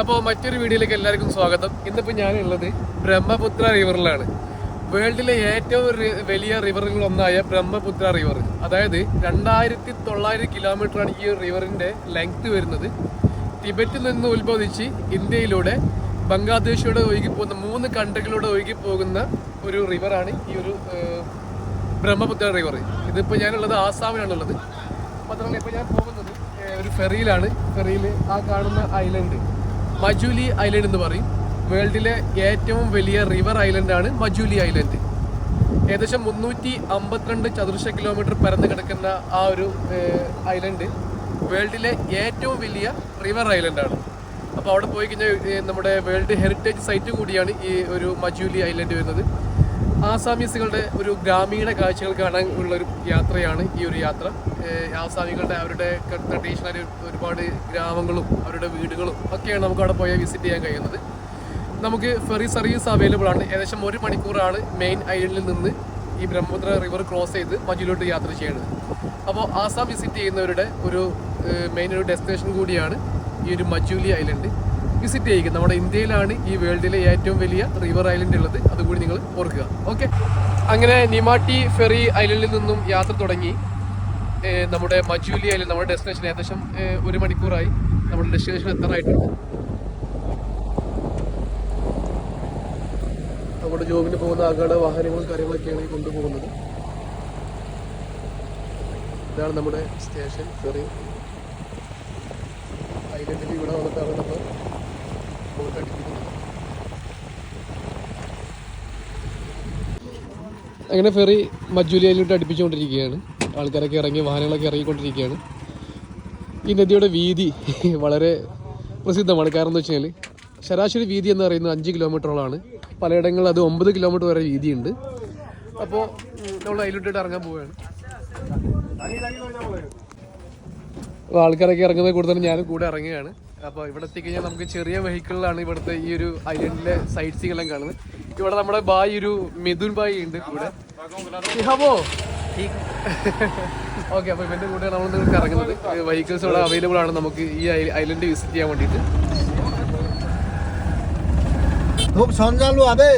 അപ്പോൾ മറ്റൊരു വീഡിയോയിലേക്ക് എല്ലാവർക്കും സ്വാഗതം. ഇന്നിപ്പോൾ ഞാനുള്ളത് ബ്രഹ്മപുത്ര റിവറിലാണ് വേൾഡിലെ ഏറ്റവും വലിയ റിവറുകളൊന്നായ ബ്രഹ്മപുത്ര റിവർ അതായത് രണ്ടായിരത്തി തൊള്ളായിരം കിലോമീറ്റർ ആണ് ഈ റിവറിന്റെ ലെങ്ത് വരുന്നത്. ടിബറ്റിൽ നിന്ന് ഉത്ഭവിച്ച് ഇന്ത്യയിലൂടെ ബംഗ്ലാദേശിലൂടെ ഒഴുകി പോകുന്ന മൂന്ന് കൺട്രികളിലൂടെ ഒഴുകി പോകുന്ന ഒരു റിവറാണ് ഈ ഒരു ബ്രഹ്മപുത്ര റിവർ ഇതിപ്പോൾ ഞാനുള്ളത് ആസാമിലാണുള്ളത്. മാത്രമല്ല ഇപ്പോൾ ഞാൻ പോകുന്നത് ഒരു ഫെറിയിലാണ് ഫെറിയിൽ ആ കാണുന്ന ഐലൻഡ് മജുലി ഐലൻഡ് എന്ന് പറയും. വേൾഡിലെ ഏറ്റവും വലിയ റിവർ ഐലൻഡ് ആണ് മജുലി ഐലൻഡ് ഏകദേശം മുന്നൂറ്റി അമ്പത്തിരണ്ട് ചതുർശ കിലോമീറ്റർ പരന്ന് കിടക്കുന്ന ആ ഒരു ഐലൻഡ് വേൾഡിലെ ഏറ്റവും വലിയ റിവർ ഐലൻഡ് ആണ്. അപ്പോൾ അവിടെ പോയി കഴിഞ്ഞാൽ നമ്മുടെ വേൾഡ് ഹെറിറ്റേജ് സൈറ്റ് കൂടിയാണ് ഈ ഒരു മജൂലി ഐലൻഡ് വരുന്നത്. ആസാമീസുകളുടെ ഒരു ഗ്രാമീണ കാഴ്ചകൾ കാണാൻ ഉള്ള ഒരു യാത്രയാണ് ഈ ഒരു യാത്ര. ആസാമികളുടെ അവരുടെ ട്രഡീഷണൽ ഒരുപാട് ഗ്രാമങ്ങളും അവരുടെ വീടുകളും ഒക്കെയാണ് നമുക്ക് അവിടെ പോയാൽ വിസിറ്റ് ചെയ്യാൻ കഴിയുന്നത്. നമുക്ക് ഫെറി സർവീസ് അവൈലബിൾ ആണ്. ഏകദേശം ഒരു മണിക്കൂറാണ് മെയിൻ ഐലൻഡിൽ നിന്ന് ഈ ബ്രഹ്മപുത്ര റിവർ ക്രോസ് ചെയ്ത് മജുലോട്ട് യാത്ര ചെയ്യുന്നത് അപ്പോൾ ആസാം വിസിറ്റ് ചെയ്യുന്നവരുടെ ഒരു മെയിൻ ഒരു ഡെസ്റ്റിനേഷൻ കൂടിയാണ് ഈ ഒരു മജൂലി ഐലൻഡ് വിസിറ്റ് ചെയ്യിക്കും. നമ്മുടെ ഇന്ത്യയിലാണ് ഈ വേൾഡിലെ ഏറ്റവും വലിയ റിവർ ഐലൻഡ് ഉള്ളത്. അതുകൂടി നിങ്ങൾ ഓർക്കുക. ഓക്കെ അങ്ങനെ നിമാട്ടി ഫെറി ഐലൻഡിൽ നിന്നും യാത്ര തുടങ്ങി. നമ്മുടെ മജൂലി ഐലൻഡ് നമ്മുടെ ഡെസ്റ്റിനേഷൻ ഏകദേശം ഒരു മണിക്കൂറായി. നമ്മുടെ ഡെസ്റ്റിനേഷൻ എത്താറായിട്ടുണ്ട്. നമ്മുടെ ജോബിന് പോകുന്ന ആളുകളുടെ വാഹനങ്ങളും കാര്യങ്ങളൊക്കെയാണ് ഈ കൊണ്ടുപോകുന്നത്. ഇതാണ് നമ്മുടെ സ്റ്റേഷൻ ഫെറി ഐലൻഡിൽ ഇവിടെ വന്നിട്ടാണ് നമ്മൾ അങ്ങനെ ഫെറി മജുലിയയിലോട്ട് അടുപ്പിച്ചുകൊണ്ടിരിക്കുകയാണ്. ആൾക്കാരൊക്കെ ഇറങ്ങി വാഹനങ്ങളൊക്കെ ഇറങ്ങിക്കൊണ്ടിരിക്കുകയാണ്. ഈ നദിയുടെ വീതി വളരെ പ്രസിദ്ധമാണ്. കാരണം എന്താ വെച്ച് കഴിഞ്ഞാൽ ശരാശരി വീതി എന്ന് പറയുന്നത് അഞ്ച് കിലോമീറ്ററോളാണ് പലയിടങ്ങളിൽ അത് ഒമ്പത് കിലോമീറ്റർ വരെ വീതിയുണ്ട്. അപ്പോൾ നമ്മൾ അതിലോട്ടിട്ട് ഇറങ്ങാൻ പോവുകയാണ്. ആൾക്കാരൊക്കെ ഇറങ്ങുന്നത് കൂടെ തന്നെ ഞാനും കൂടെ ഇറങ്ങുകയാണ്. അപ്പോൾ ഇവിടെ എത്തിക്കഴിഞ്ഞാൽ നമുക്ക് ചെറിയ വെഹിക്കിളിലാണ് ഇവിടുത്തെ ഈ ഒരു ഐലൻഡിലെ സൈറ്റ് എല്ലാം കാണുന്നത്. ഇവിടെ നമ്മുടെ ബായി ഒരു മിഥുൻ ബായി ഉണ്ട് കൂടെ ഓക്കെ അപ്പോൾ ഇവന്റെ കൂടെ നമ്മൾ നിങ്ങൾക്ക് ഇറങ്ങുന്നത് വെഹിക്കിൾസ് ഇവിടെ അവൈലബിൾ ആണ് നമുക്ക് ഈ ഐലൻഡ് വിസിറ്റ് ചെയ്യാൻ വേണ്ടിയിട്ട്. खूब समझा लू अबे